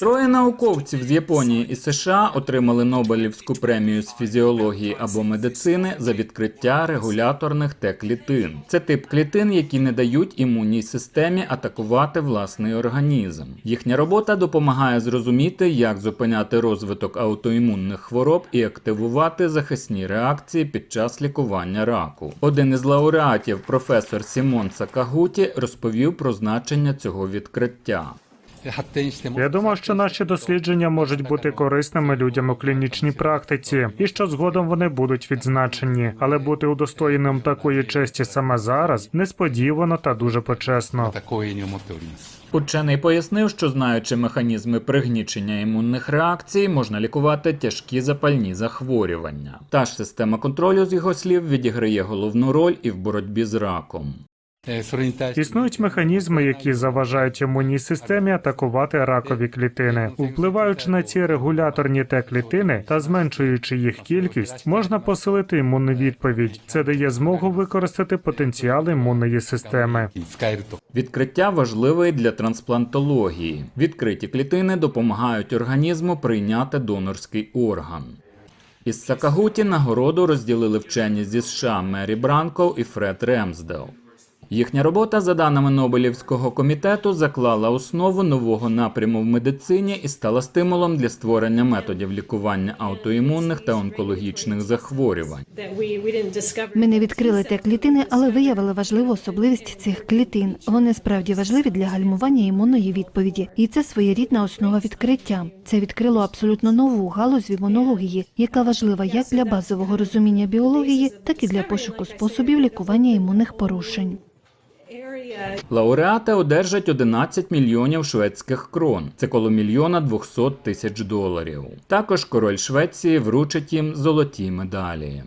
Троє науковців з Японії і США отримали Нобелівську премію з фізіології або медицини за відкриття регуляторних Т-клітин. Це тип клітин, які не дають імунній системі атакувати власний організм. Їхня робота допомагає зрозуміти, як зупиняти розвиток аутоімунних хвороб і активувати захисні реакції під час лікування раку. Один із лауреатів, професор Сімон Сакагуті, розповів про значення цього відкриття життя. Я думав, що наші дослідження можуть бути корисними людям у клінічній практиці, і що згодом вони будуть відзначені, але бути удостоєним такої честі саме зараз несподівано та дуже почесно. Учений пояснив, що знаючи механізми пригнічення імунних реакцій, можна лікувати тяжкі запальні захворювання. Та ж система контролю з його слів відіграє головну роль і в боротьбі з раком. Е, Існують механізми, які заважають імунній системі атакувати ракові клітини, впливаючи на ці регуляторні Т клітини та зменшуючи їх кількість, можна посилити імунну відповідь. Це дає змогу використати потенціал імунної системи. Відкриття важливе для трансплантології. Відкриті клітини допомагають організму прийняти донорський орган. Із Сакагуті нагороду розділили вчені зі США Мері Бранко і Фред Ремсдел. Їхня робота, за даними Нобелівського комітету, заклала основу нового напряму в медицині і стала стимулом для створення методів лікування аутоімунних та онкологічних захворювань. Ми не відкрили те клітини, але виявили важливу особливість цих клітин. Вони справді важливі для гальмування імунної відповіді, і це своєрідна основа відкриття. Це відкрило абсолютно нову галузь в імунології, яка важлива як для базового розуміння біології, так і для пошуку способів лікування імунних порушень. Лауреати одержать 11 мільйонів шведських крон. Це коло мільйона 200 тисяч доларів. Також король Швеції вручить їм золоті медалі.